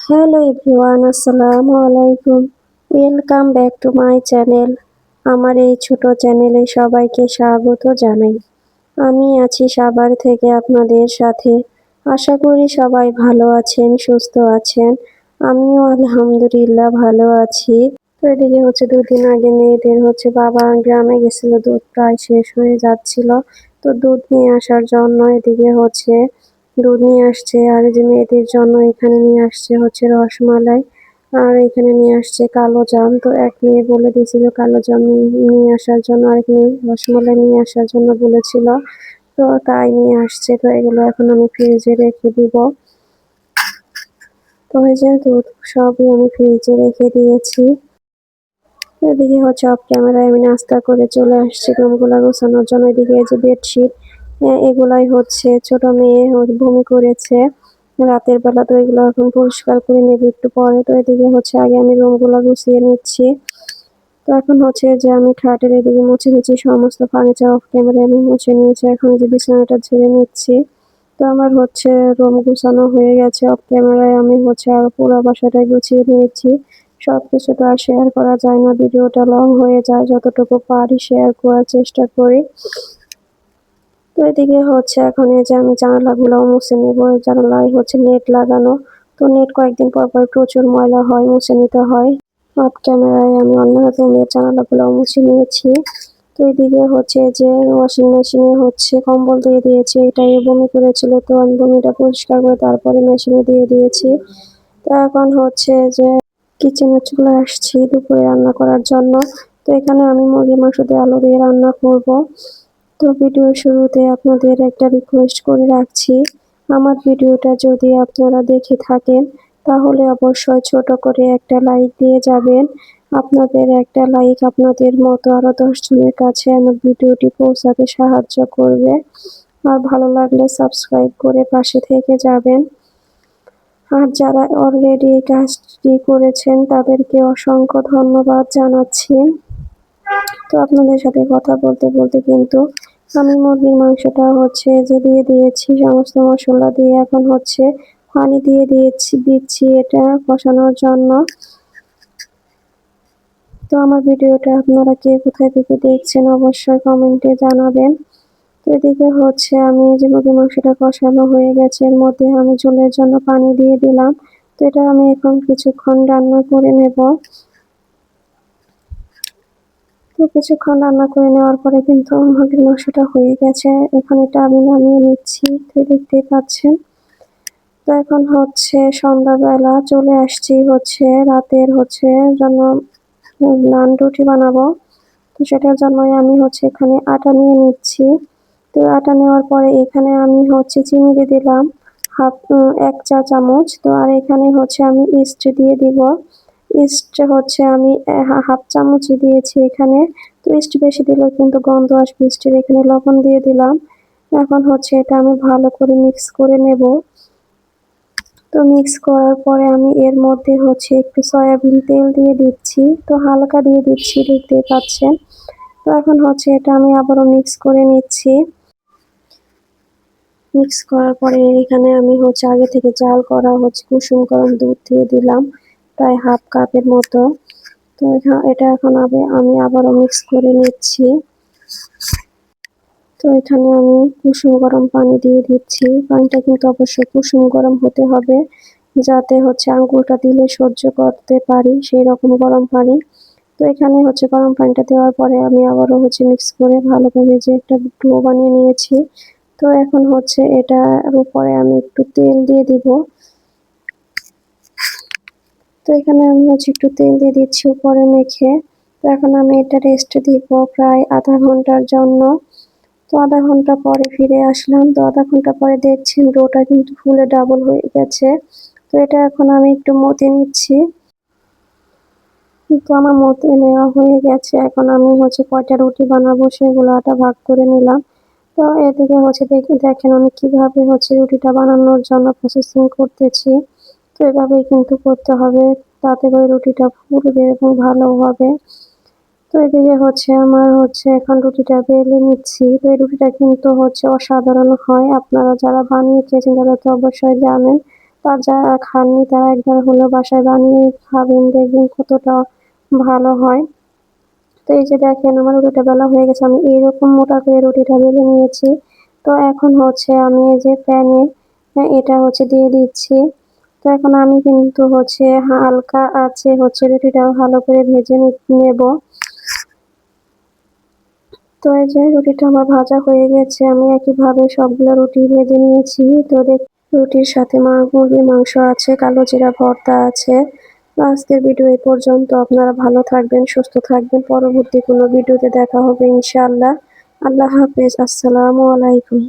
Hello everyone, আসসালামু আলাইকুম। Welcome back to my channel আমার এই ছোট চ্যানেলে সবাইকে স্বাগত জানাই। আমি আছি সাভার থেকে আপনাদের সাথে। আশা করি সবাই ভালো আছেন, সুস্থ আছেন। আমিও আলহামদুলিল্লাহ ভালো আছি। তো এদিকে হচ্ছে দুদিন আগে মেয়েদের হচ্ছে বাবা গ্রামে গেছিল, দুধ প্রায় শেষ হয়ে যাচ্ছিল। তো দুধ নিয়ে আসার জন্য এদিকে হচ্ছে দুধ নিয়ে আসছে, আর যে মেয়েদের জন্য এখানে নিয়ে আসছে হচ্ছে রসমালাই, আর এখানে নিয়ে আসছে কালো জাম। তো এক মেয়ে বলে দিয়েছিল কালো জাম নিয়ে- আসার জন্য, আরেক মেয়ে রসমালাই নিয়ে আসার জন্য বলেছিল। তো তাই নিয়ে আসছে, তো এগুলো এখন আমি ফ্রিজে রেখে দিব। তো এই যে দুধ সবই আমি ফ্রিজে রেখে দিয়েছি। এদিকে হচ্ছে অফ ক্যামেরায় আমি নাস্তা করে চলে আসছি। রুমগুলো গোছানোর জন্য এদিকে যে বেডশিট এগুলাই হচ্ছে। ছোট মেয়ে বমি করেছে। রাতের বেলা তো এগুলো এখন পরিষ্কার করে নেব একটু পরে। তো এদিকে হচ্ছে আগে আমি রুমগুলো গুছিয়ে নিচ্ছি। তো এখন হচ্ছে যে আমি খাটের এদিকে মুছে নিচ্ছি, সমস্ত ফার্নিচার অফ ক্যামেরা আমি মুছে নিয়েছি। এখন যে বিছানাটা ঝেড়ে নিচ্ছি। তো আমার হচ্ছে রুম গুছানো হয়ে গেছে। অফ ক্যামেরায় আমি হচ্ছে আর পুরো বাসাটা গুছিয়ে নিয়েছি। সব কিছু তো আর শেয়ার করা যায় না। ভিডিওটা লং হয়ে যায়। যতটুকু পারি শেয়ার করার চেষ্টা করি। এদিকে হচ্ছে এখন এই যে আমি জানালাগুলো মুছে নেব জানালায় হচ্ছে নেট লাগানো। তো নেট কয়েকদিন পর পর প্রচুর ময়লা হয়, মুছে নিতে হয়। অফ ক্যামেরায় আমি অন্য রুমের জানালাগুলো মুছে নিয়েছি। তো এদিকে হচ্ছে যে ওয়াশিং মেশিনে হচ্ছে কম্বল দিয়ে দিয়েছি, এটাই বমি করেছিল। তো আমি বমিটা পরিষ্কার করে তারপরে মেশিনে দিয়ে দিয়েছি। তো এখন হচ্ছে যে কিচেনে চলে আসছি দুপুরে রান্না করার জন্য। তো এখানে আমি মুরগি মাংস দিয়ে আলু দিয়ে রান্না করব। তো ভিডিওর শুরুতে আপনাদের একটা রিকোয়েস্ট করে রাখছি। আমার ভিডিওটা যদি আপনারা দেখে থাকেন, তাহলে অবশ্যই ছোট করে একটা লাইক দিয়ে যাবেন। আপনাদের একটা লাইক আপনাদের মতো আরও দশজনের কাছে আমার ভিডিওটি পৌঁছাতে সাহায্য করবে। আর ভালো লাগলে সাবস্ক্রাইব করে পাশে থেকে যাবেন। আর যারা অলরেডি এই কাজটি করেছেন, তাদেরকে অসংখ্য ধন্যবাদ জানাচ্ছি। তো আপনাদের সাথে কথা বলতে বলতে কিন্তু আমি মুরগির মাংসটা হচ্ছে যে দিয়ে দিয়েছি, সমস্ত মশলা দিয়ে এখন হচ্ছে পানি দিয়ে দিয়েছি, দিচ্ছি এটা কষানোর জন্য। তো আমার ভিডিওটা আপনারা কে কোথায় থেকে দেখছেন অবশ্যই কমেন্টে জানাবেন। তো এদিকে হচ্ছে আমি যে মুরগির মাংসটা কষানো হয়ে গেছে, এর মধ্যে আমি ঝোলের জন্য পানি দিয়ে দিলাম। তো এটা আমি এখন কিছুক্ষণ রান্না করে নেব। তো কিছুক্ষণ রান্না করে নেওয়ার পরে কিন্তু মুরগির মাংসটা হয়ে গেছে। এখন এটা আমি নামিয়ে নিচ্ছি তো দেখতেই পাচ্ছেন। তো এখন হচ্ছে সন্ধ্যাবেলা চলে আসছি হচ্ছে রাতের হচ্ছে জন্য নান রুটি বানাবো। তো সেটার জন্যই আমি হচ্ছে এখানে আটা নিয়ে নিচ্ছি। তো আটা নেওয়ার পরে এখানে আমি হচ্ছে চিনি দিয়ে দিলাম, হাফ এক চা চামচ। তো আর এখানে হচ্ছে আমি ইস্ট দিয়ে দিব। ইস্ট হচ্ছে আমি হাফ চামচই দিয়েছি এখানে। তো ইস্ট বেশি দিলে কিন্তু গন্ধ আসবে। ইস্টের এখানে লবণ দিয়ে দিলাম। এখন হচ্ছে এটা আমি ভালো করে মিক্স করে নেব। তো মিক্স করার পরে আমি এর মধ্যে হচ্ছে একটু সয়াবিন তেল দিয়ে দিচ্ছি। তো হালকা দিয়ে দিচ্ছি, দেখতেই পাচ্ছেন। তো এখন হচ্ছে এটা আমি আবারও মিক্স করে নিচ্ছি। মিক্স করার পরে এখানে আমি হচ্ছে আগে থেকে জাল করা হচ্ছে কুসুম গরম দুধ দিয়ে দিলাম। প্রায় হাফ কাপের মতো। তো এটা এখন আবে, আমি আবারও মিক্স করে নিচ্ছি। তো এখানে আমি কুসুম গরম পানি দিয়ে দিচ্ছি। পানিটা কিন্তু অবশ্যই কুসুম গরম হতে হবে, যাতে হচ্ছে আঙ্গুরটা দিলে সহ্য করতে পারি সেই রকম গরম পানি। তো এখানে হচ্ছে গরম পানিটা দেওয়ার পরে আমি আবারও হচ্ছে মিক্স করে ভালোভাবে যে একটা ডো বানিয়ে নিয়েছি। তো এখন হচ্ছে এটার উপরে আমি একটু তেল দিয়ে দিব। তো এখানে আমি হচ্ছে একটু তেল দিয়ে দিচ্ছি উপরে মেখে। তো এখন আমি এটা রেস্ট দিব প্রায় আধা ঘণ্টার জন্য। তো আধা ঘণ্টা পরে ফিরে আসলাম। তো আধা ঘণ্টা পরে দেখছেন ডোটা কিন্তু ফুলে ডাবল হয়ে গেছে। তো এটা এখন আমি একটু মতে নিচ্ছি। তো আমার মতে নেওয়া হয়ে গেছে। এখন আমি হচ্ছে কয়টা রুটি বানাবো সেগুলো আটা ভাগ করে নিলাম। তো এদিকে হচ্ছে দেখি, দেখেন আমি কীভাবে হচ্ছে রুটিটা বানানোর জন্য প্রসেসিং করতেছি। এভাবেই কিন্তু করতে হবে, তাতে করে রুটিটা ফুলবে এবং ভালো হবে। তো এদিকে হচ্ছে আমার হচ্ছে এখন রুটিটা বেলে নিচ্ছি। তো এই রুটিটা কিন্তু হচ্ছে অসাধারণ হয়। আপনারা যারা বানিয়ে খেয়েছেন, তারা তো অবশ্যই জানেন। তার যারা খাননি, তারা একবার হলেও বাসায় বানিয়ে খাবেন, দেখবেন কতটা ভালো হয়। তো এই যে দেখেন, আমার রুটিটা বেলা হয়ে গেছে। আমি এইরকম মোটা করে রুটিটা বেলে নিয়েছি। তো এখন হচ্ছে আমি এই যে প্যানে এটা হচ্ছে দিয়ে দিচ্ছি। তো এখন আমি কিন্তু হচ্ছে হালকা আছে, হচ্ছে রুটিটা ভালো করে ভেজে নেব। তো এই যে রুটিটা আমার ভাজা হয়ে গেছে, আমি একইভাবে সবগুলো রুটি ভেজে নিয়েছি। তো দেখ রুটির সাথে মুরগির মাংস আছে, কালো জিরা ভর্তা আছে। আজকের ভিডিও এই পর্যন্ত। আপনারা ভালো থাকবেন, সুস্থ থাকবেন। পরবর্তী কোনো ভিডিওতে দেখা হবে ইনশাআল্লাহ। আল্লাহ হাফেজ। আসসালামু আলাইকুম।